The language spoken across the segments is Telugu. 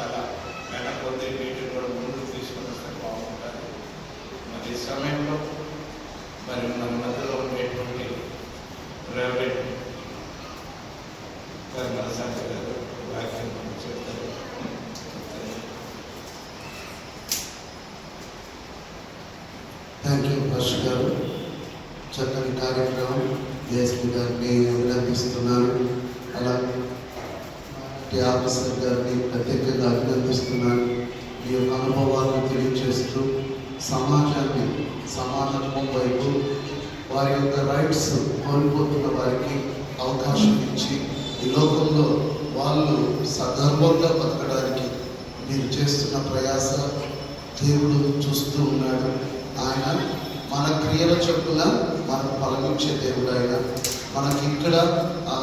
చాలా వెనకొద్ది వీటిని కూడా ముందుకు తీసుకొని వస్తే బాగుంటుంది. మరి సమయంలో మరి మన మధ్యలో ఉండేటువంటి ప్రైవేట్ కర్మల సంఖ్య గారు వ్యాఖ్యలు చెప్తారు. థ్యాంక్ యూ హర్ష గారు. చక్కని కార్యక్రమం. డిఎస్పీ గారిని అభినందిస్తున్నాను టీ ఆఫీసర్ గారిని ప్రత్యేకంగా అభినందిస్తున్నాను. ఈ యొక్క అనుభవాలను తెలియజేస్తూ సమాజాన్ని సమానత్వం వైపు వారి యొక్క రైట్స్ కోల్పోతున్న వారికి అవకాశం ఇచ్చి ఈ లోకంలో వాళ్ళు సగర్వంగా బతకడానికి మీరు చేస్తున్న ప్రయాస దేవుడు చూస్తూ ఉన్నాడు. ఆయన మన క్రియల చొప్పున మనకు ఫలమించే దేవుడు ఆయన. మనకి ఇక్కడ ఆ,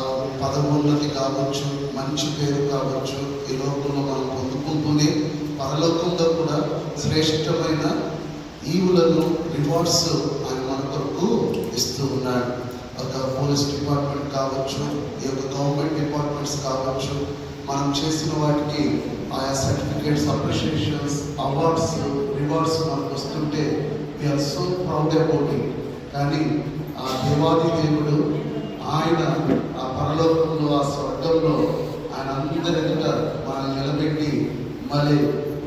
కావచ్చు మంచి పేరు కావచ్చు ఈ లోకంలో మనం పొందుకుంటూనే పరలోకంలో కూడా శ్రేష్టమైన ఈవులను రివార్డ్స్ ఆయన మన కొరకు ఇస్తూ ఉన్నాడు. ఒక పోలీస్ డిపార్ట్మెంట్ కావచ్చు ఈ యొక్క గవర్నమెంట్ డిపార్ట్మెంట్స్ కావచ్చు మనం చేసిన వాటికి ఆయా సర్టిఫికేట్స్ అప్రిషియేషన్స్ అవార్డ్స్ రివార్డ్స్ మనకు వస్తుంటే we're so proud about it కానీ ఆ దేవాది దేవుడు ఆయన ఆ పరలోకంలో ఆ స్వర్గంలో ఆయన అందరి ఎదుట మనల్ని నిలబెట్టి మళ్ళీ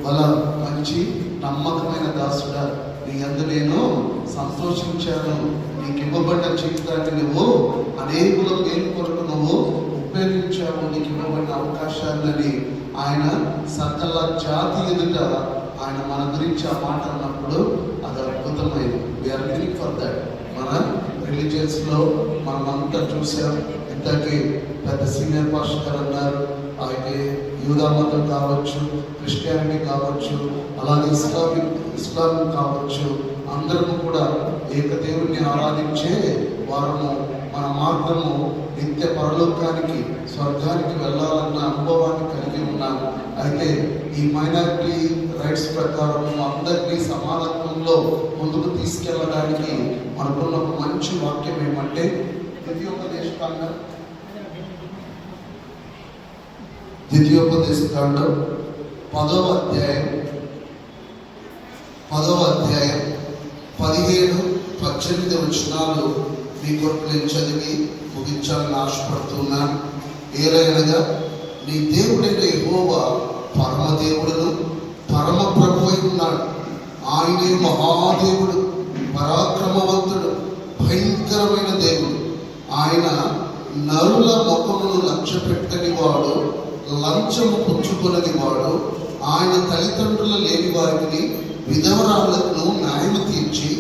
వాళ్ళ మంచి నమ్మకమైన దాసుడా. నీ అందు నేను సంతోషించాను. నీకు ఇవ్వబడ్డ జీవితాన్ని నువ్వు అనేకుల మేలు కొరకు నువ్వు ఉపయోగించావు? నీకు ఇవ్వబడిన అవకాశాలని ఆయన సకల జాతి ఎదుట ఆయన మన గురించి ఆ మాట అన్నప్పుడు అది అద్భుతమైంది. We are green for that మన రిలీజియన్స్లో మనం చూసాం. ఇంతకీ పెద్ద సీనియర్ పాస్టర్ అన్నారు అలాగే యూదా మతం కావచ్చు క్రిస్టియానిటీ కావచ్చు అలాగే ఇస్లామిక్ ఇస్లాం కావచ్చు. అందరము కూడా ఏకదేవుని ఆరాధించే వారము. మన మార్గము నిత్య పరలోకానికి స్వర్గానికి వెళ్ళాలన్న అనుభవాన్ని కలిగి ఉన్నాము అయితే ఈ మైనారిటీ రైట్స్ ప్రకారం అందరినీ సమానత్వంలో ముందుకు తీసుకెళ్ళడానికి మనకు మంచి వాక్యం ఏమంటే ద్వితీయోపదేశకాండం ద్వితీయోపదేశకాండం పదవ అధ్యాయం పదవ అధ్యాయం పదిహేడు పద్దెనిమిది వచనాలు మీ కొరకు నేను చదివి ముగించాలని ఆశపడుతున్నాను ఏలైనగా నీ దేవుడైన ఎహోవా పరమదేవుడును పరమ ప్రభు అయి ఉన్నాడు. ఆయనే మహాదేవుడు పరాక్రమవంతుడు. భయంకరమైన దేవుడు. ఆయన నరుల ముఖమును లక్ష్య పెట్టని వాడు లంచము పుచ్చుకున్నది వాడు ఆయన తల్లిదండ్రులు లేని వారిని విధవరాలకు న్యాయం తీర్చి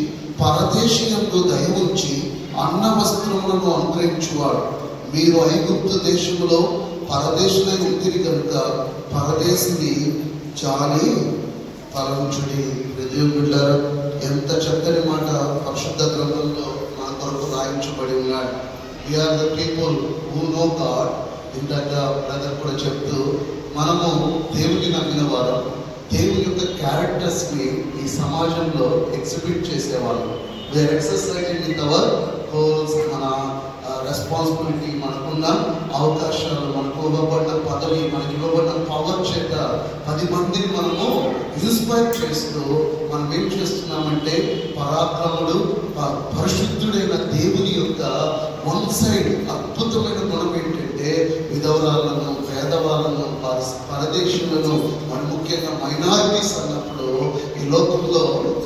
పరదేశీయంలో దయ ఉంచి అన్న వస్త్రములను అనుగ్రహించువాడు మీరు ఐగుప్తు దేశంలో పరదేశులై ఉంటుంది కనుక పరదేశిని చాలి తలంచుడి. హృదయం బిడ్డారు ఎంత చక్కని మాట పరిశుద్ధ గ్రంథంలో మన కొరకు రాయించబడి ఉన్నాడు we're the people who know God ఇందాక బ్రదర్ కూడా చెప్తూ మనము దేవుని నమ్మిన వారు దేవుని యొక్క క్యారెక్టర్స్ని ఈ సమాజంలో ఎగ్జిబిట్ చేసేవాళ్ళు. We're exercising in our goals మన uh, రెస్పాన్సిబిలిటీ మనకున్న అవకాశాలు మనకు ఇవ్వబడిన పదవి మనకి ఇవ్వబడిన పవర్ చేత పది మందిని మనము ఇన్స్పైర్ చేస్తూ మనం ఏం చేస్తున్నామంటే పరాక్రముడు పరిశుద్ధుడైన దేవుని యొక్క వన్ సైడ్ అద్భుతమైన గుణం ఏంటంటే విధవరాలను పేదవాళ్ళను పర- పరదేశులను మన ముఖ్యంగా మైనారిటీస్ అన్నప్పుడు ఈ లోకంలో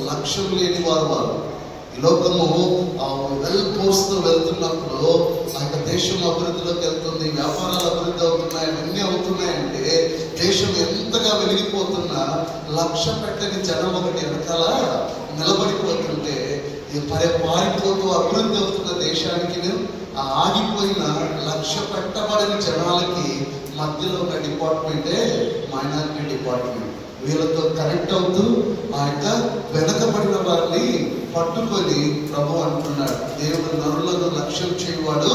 లక్ష్యం లేని వారు వారు ఈ లోకము వెల్ కోర్స్తో వెళ్తున్నప్పుడు ఆ యొక్క దేశం అభివృద్ధిలోకి వెళ్తుంది వ్యాపారాలు అభివృద్ధి అవుతున్నాయి అవన్నీ అవుతున్నాయంటే దేశం ఎంతగా వెలిగిపోతున్నా లక్ష్య పెట్టని జనం ఒకటి వెనకాల నిలబడిపోతుంటే ఈ అభివృద్ధి అవుతున్న దేశానికి ఆ ఆగిపోయిన లక్ష్య పెట్టబడని జనాలకి మధ్యలో ఉన్న డిపార్ట్మెంటే మైనారిటీ డిపార్ట్మెంట్. వీళ్ళతో కనెక్ట్ అవుతూ ఆ యొక్క వెనకబడిన వారిని పట్టుకొని ప్రభు అంటున్నాడు దేవుడు నరులను లక్ష్యం చేయవాడు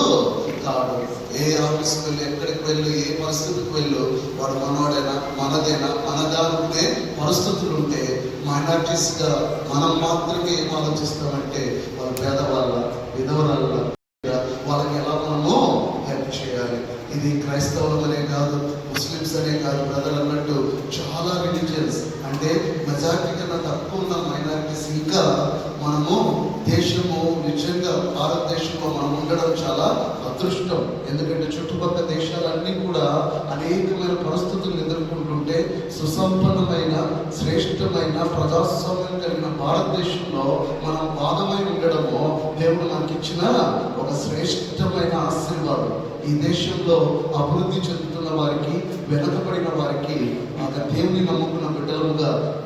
కాడు. ఏ ఆఫీస్కి వెళ్ళి ఎక్కడికి వెళ్ళు ఏ పరిస్థితికి వెళ్ళు వాడు మనవాడైనా మనదేనా మనదానుకునే పరిస్థితులు ఉంటే మైనార్టీస్గా మనం మాత్రమే ఏం ఆలోచిస్తామంటే వాళ్ళ పేదవాళ్ళ విధవరాళ్ళ వాళ్ళకి ఎలా మనము హెల్ప్ చేయాలి? ఇది క్రైస్తవులనే కాదు ముస్లిమ్స్ అనే కాదు బ్రదర్ అన్నట్టు చాలా రిలీజియన్స్ అంటే మెజార్టీ కన్నా తక్కువ ఉన్న మైనార్టీస్ ఇంకా మనము దేశము నిజంగా భారతదేశంలో మనం ఉండడం చాలా అదృష్టం. ఎందుకంటే చుట్టుపక్కల దేశాలన్నీ కూడా అనేకమైన పరిస్థితులు ఎదుర్కొంటుంటే సుసంపన్నమైన శ్రేష్టమైన ప్రజాస్వామ్యం కలిగిన భారతదేశంలో మనం భాగమై ఉండడము దేవుడు మనకి ఇచ్చిన ఒక శ్రేష్టమైన ఆశీర్వాదం. ఈ దేశంలో అభివృద్ధి చెందుతున్న వారికి వెనుకబడిన వారికి ఆ దేవుని నమ్ముకున్న బిడ్డలు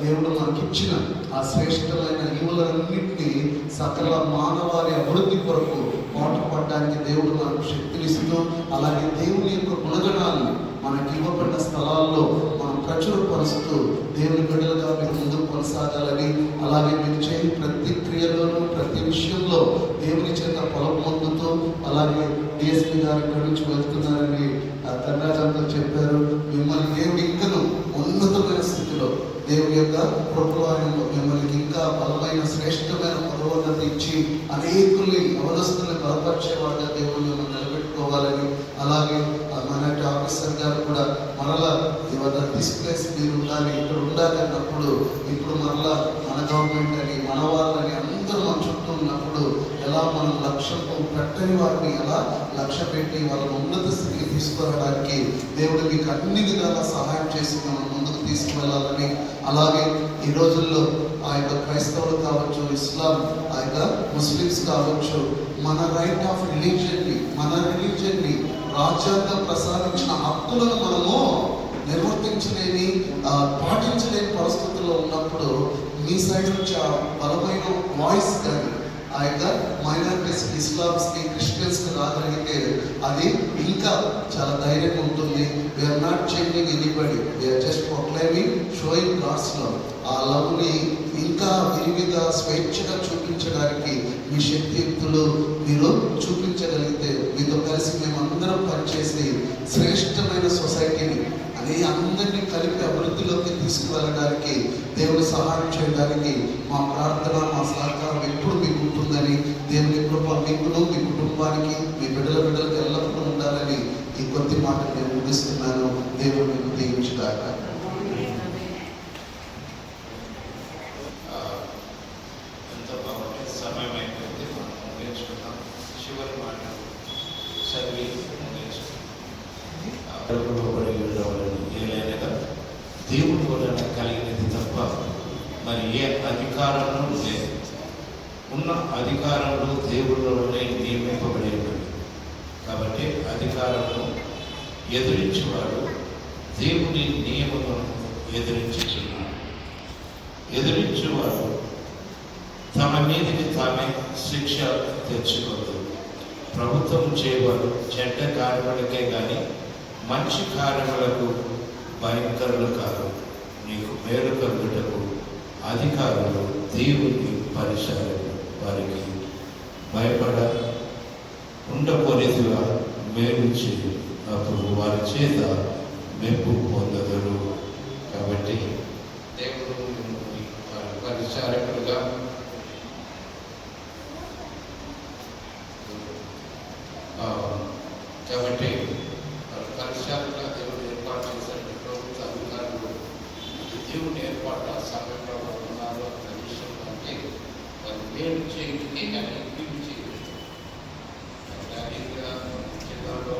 దేవుడు మనకిచ్చిన ఆ శ్రేష్టమైన ఈవులన్నింటినీ సకల మానవాళి అభివృద్ధి కొరకు పాటుపడడానికి దేవుడు మనకు శక్తినిస్తూ అలాగే దేవుని యొక్క గుణగణాలను మనకి ఇవ్వబడిన స్థలాల్లో మనం ప్రచురపరుస్తూ దేవుని బిడ్డలుగా మీరు ముందుకు కొనసాగాలని అలాగే మీరు చేయని ప్రతి క్రియలోనూ ప్రతి విషయంలో దేవుని చేత పొలం పొందుతూ అలాగే డిఎస్పీ గారి నుంచి వెళ్తున్నారని తండ్రాజంతో చెప్పారు. మిమ్మల్ని దేవుడు ఇంకా దేవుడి యొక్క కృపలాయంలో మిమ్మల్ని ఇంకా బలమైన శ్రేష్టమైన పదోన్నతి ఇచ్చి అనేకుల్ని అవదస్తుల్ని బలపరిచేవాడుగా దేవుడు మిమ్మల్ని నిలబెట్టుకోవాలని అలాగే మనటి ఆఫీసర్ గారు కూడా మరలా ఇవాళ డిస్ప్లేస్ మీరు ఉండాలి ఇక్కడ ఉండాలి అన్నప్పుడు ఇప్పుడు మరలా మన గవర్నమెంట్ అని మన వాళ్ళని అందరూ మన చుట్టూ ఉన్నప్పుడు ఎలా మనం లక్ష్యం పెట్టని వారిని ఎలా లక్ష్య పెట్టి వాళ్ళని ఉన్నత స్థితికి తీసుకురావడానికి దేవుడు మీకు అన్ని విధాలా సహాయం చేసి మనం ముందుకు తీసుకువెళ్ళాలని అలాగే ఈ రోజుల్లో ఆ యొక్క క్రైస్తవులు కావచ్చు ఇస్లాం ఆ యొక్క ముస్లిమ్స్ కావచ్చు మన రైట్ ఆఫ్ రిలీజియన్ని మన రిలీజియన్ని రాజ్యాంగం ప్రసాదించిన హక్కులను మనము నిర్వర్తించలేని పాటించలేని పరిస్థితుల్లో ఉన్నప్పుడు మీ సైడ్ నుంచి ఆ బలమైన వాయిస్ కానీ ఆ యొక్క మైనారిటీస్ ఇస్లామ్స్కి క్రిస్టియన్స్కి రాగలిగితే అది ఇంకా చాలా ధైర్యం ఉంటుంది. We're not changing anybody we're just proclaiming showing God's love ఆ లవ్ని ఇంకా విరివిగా స్వేచ్ఛగా చూపించడానికి మీ శక్తియుక్తులు మీరు చూపించగలిగితే మీతో కలిసి మేమందరం పనిచేసి శ్రేష్టమైన సొసైటీని అనే అందరినీ కలిపి అభివృద్ధిలోకి తీసుకువెళ్ళడానికి దేవుడు సహాయం చేయడానికి మా ప్రార్థన మా సహకారం ఎప్పుడు మీకు ఉంటుందని దేవుని కృప మీకును మీ కుటుంబానికి మీ బిడ్డల బిడ్డలకు ఎల్లప్పుడూ ఉండాలని ఈ కొద్ది మాటలు నేను ముగిస్తున్నాను. దేవుడు మీకు దీవించుగాక ఆ, ఎంత బాగుంది సమయం అయిపోయింది మనం ముగించుకుందాం చివరి మాట చదివి ముగించుకుందాం అడుగుబడి ఉండవాలని ఏలైనగా దేవుడు వలన కలిగినది తప్ప మరి ఏ అధికారము లేదు. ఉన్న అధికారంలో దేవుళ్ళలోనే నియమింపబడేవాడు కాబట్టి అధికారము ఎదిరించేవాడు దేవుని నియమములను ఎదిరించుతున్నాడు ఎదిరించేవాడు తమ మీదకి తామే శిక్ష తెచ్చుకోదు ప్రభుత్వం చేయవారు చెడ్డ కార్యములకే కానీ మంచి కార్యములకు భయంకరులు కాదు. నీకు మేలు కలుగుటకు అధికారులు దేవుని పరిసరాలు వారికి. భయపడ ఉండకూడదుగా మేలు చేయి. అప్పుడు వారి చేత మెప్పు పొందగలరు కాబట్టి దేవుడు వారి పరిచారకులుగా ఆ, కాబట్టి వారి పరిచారకులుగా దేవుడు ఏర్పాటు చేశాడు ప్రభుత్వ అధికారులు ఇది దేవుని ఏర్పాటు ఆ సమయంలో వారు ఉన్నారు అన్న విషయంలో అంటే వారు మేలు చేయడానికి కానీ కీడు చేయలేదు జాతీయంగా జిల్లాలో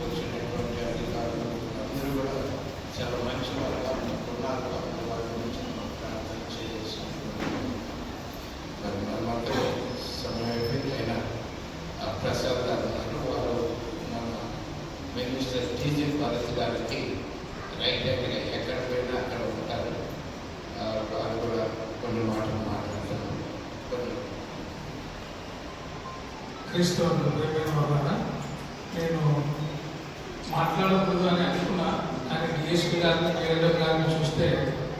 వచ్చినటువంటి అధికారులు అందరూ కూడా చాలా మంచి వారుగా ఉన్నారు కాబట్టి వారి గురించి మనం ప్రార్థన చేసి మరి మనమందరూ సమయం అయిపోయింది అయినా ఆ ప్రసాద్ గారు ఉన్నారు వారు మన మినిస్టర్ టీజీ భారత్ గారికి రైట్ హ్యాండ్గా ఎక్కడ పోయినా అక్కడ ఉంటారు ఆ, వారు కూడా కొన్ని మాటలు మాట్లాడుతున్నారు కొన్ని క్రీస్తు ప్రేమైన వాళ్ళ నేను మాట్లాడకూడదు అని అనుకున్నా కానీ డిఎస్పీ గారిని కేరళ గారిని చూస్తే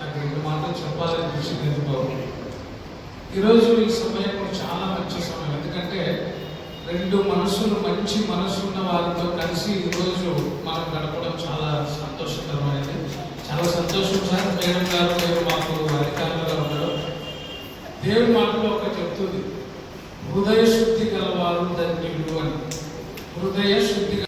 నాకు రెండు మాటలు చెప్పాలని తెలిసింది ఎందుకో ఈరోజు ఈ సమయం చాలా మంచి సమయం ఎందుకంటే రెండు మనసులు మంచి మనసు ఉన్న వారితో కలిసి ఈరోజు మనం గడపడం చాలా సంతోషకరమైనది. చాలా సంతోషం సార్ మేడం గారు మీరు మాకు అధికారులుగా ఉండడం దేవుడు మాటలో ఒక చెప్తుంది హృదయ ಮಾರುವುದನ್ನಿಡುವನು ಹೃದಯ ಶುದ್ಧಿ